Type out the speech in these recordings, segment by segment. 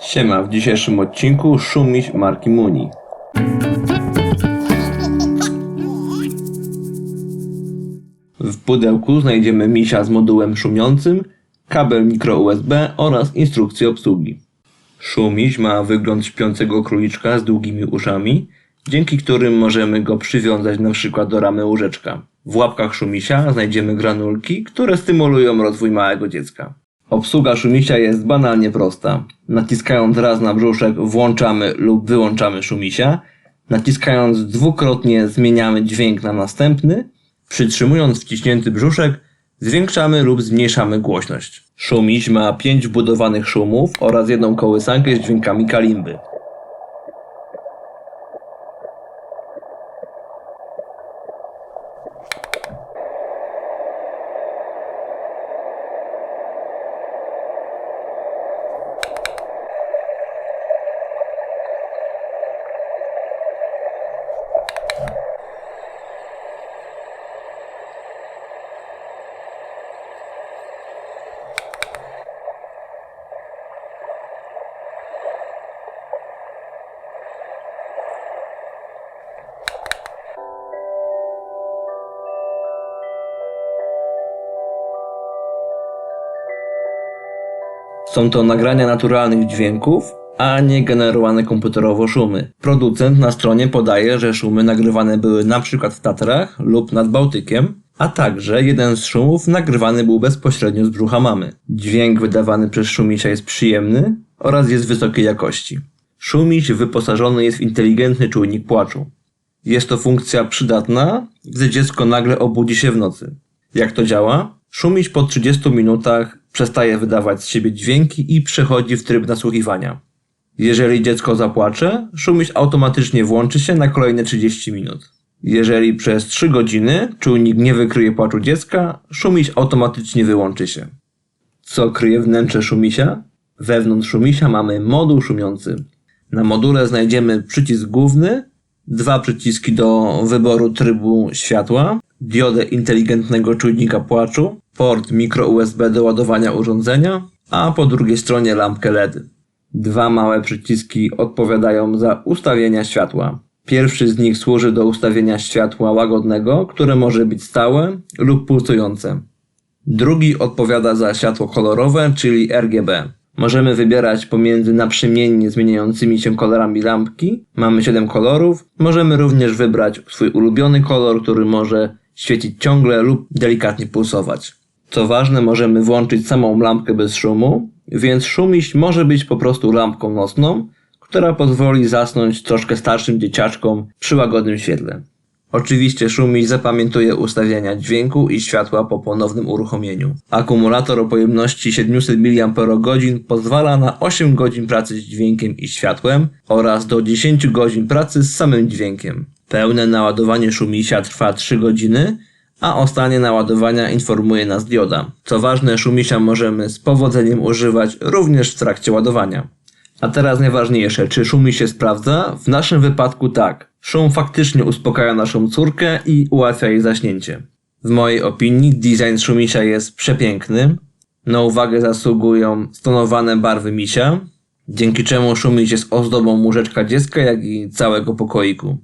Siema, w dzisiejszym odcinku szumiś marki Muni. W pudełku znajdziemy misia z modułem szumiącym, kabel mikro USB oraz instrukcję obsługi. Szumiś ma wygląd śpiącego króliczka z długimi uszami, dzięki którym możemy go przywiązać przykład do ramy łóżeczka. W łapkach szumisia znajdziemy granulki, które stymulują rozwój małego dziecka. Obsługa szumisia jest banalnie prosta. Naciskając raz na brzuszek włączamy lub wyłączamy szumisia. Naciskając dwukrotnie zmieniamy dźwięk na następny. Przytrzymując wciśnięty brzuszek zwiększamy lub zmniejszamy głośność. Szumiś ma pięć wbudowanych szumów oraz jedną kołysankę z dźwiękami kalimby. Są to nagrania naturalnych dźwięków, a nie generowane komputerowo szumy. Producent na stronie podaje, że szumy nagrywane były na przykład w Tatrach lub nad Bałtykiem, a także jeden z szumów nagrywany był bezpośrednio z brzucha mamy. Dźwięk wydawany przez szumisia jest przyjemny oraz jest wysokiej jakości. Szumiś wyposażony jest w inteligentny czujnik płaczu. Jest to funkcja przydatna, gdy dziecko nagle obudzi się w nocy. Jak to działa? Szumiś po 30 minutach przestaje wydawać z siebie dźwięki i przechodzi w tryb nasłuchiwania. Jeżeli dziecko zapłacze, szumiś automatycznie włączy się na kolejne 30 minut. Jeżeli przez 3 godziny czujnik nie wykryje płaczu dziecka, szumiś automatycznie wyłączy się. Co kryje wnętrze szumisia? Wewnątrz szumisia mamy moduł szumiący. Na module znajdziemy przycisk główny, dwa przyciski do wyboru trybu światła, diodę inteligentnego czujnika płaczu, port mikro USB do ładowania urządzenia, a po drugiej stronie lampkę LED. Dwa małe przyciski odpowiadają za ustawienia światła. Pierwszy z nich służy do ustawienia światła łagodnego, które może być stałe lub pulsujące. Drugi odpowiada za światło kolorowe, czyli RGB. Możemy wybierać pomiędzy naprzemiennie zmieniającymi się kolorami lampki. Mamy 7 kolorów. Możemy również wybrać swój ulubiony kolor, który może świecić ciągle lub delikatnie pulsować. Co ważne, możemy włączyć samą lampkę bez szumu, więc szumiś może być po prostu lampką nocną, która pozwoli zasnąć troszkę starszym dzieciaczkom przy łagodnym świetle. Oczywiście szumiś zapamiętuje ustawienia dźwięku i światła po ponownym uruchomieniu. Akumulator o pojemności 700 mAh pozwala na 8 godzin pracy z dźwiękiem i światłem oraz do 10 godzin pracy z samym dźwiękiem. Pełne naładowanie szumisia trwa 3 godziny, a o stanie naładowania informuje nas dioda. Co ważne, szumisia możemy z powodzeniem używać również w trakcie ładowania. A teraz najważniejsze, czy szumi się sprawdza? W naszym wypadku tak. Szum faktycznie uspokaja naszą córkę i ułatwia jej zaśnięcie. W mojej opinii design szumisia jest przepiękny. Na uwagę zasługują stonowane barwy misia, dzięki czemu szumiś jest ozdobą łóżeczka dziecka, jak i całego pokoiku.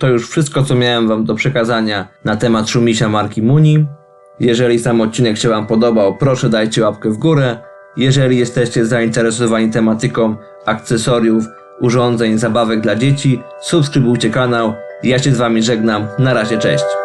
To już wszystko, co miałem Wam do przekazania na temat szumisia marki Muni. Jeżeli sam odcinek się Wam podobał, proszę dajcie łapkę w górę. Jeżeli jesteście zainteresowani tematyką akcesoriów, urządzeń, zabawek dla dzieci, subskrybujcie kanał. Ja się z Wami żegnam. Na razie, cześć.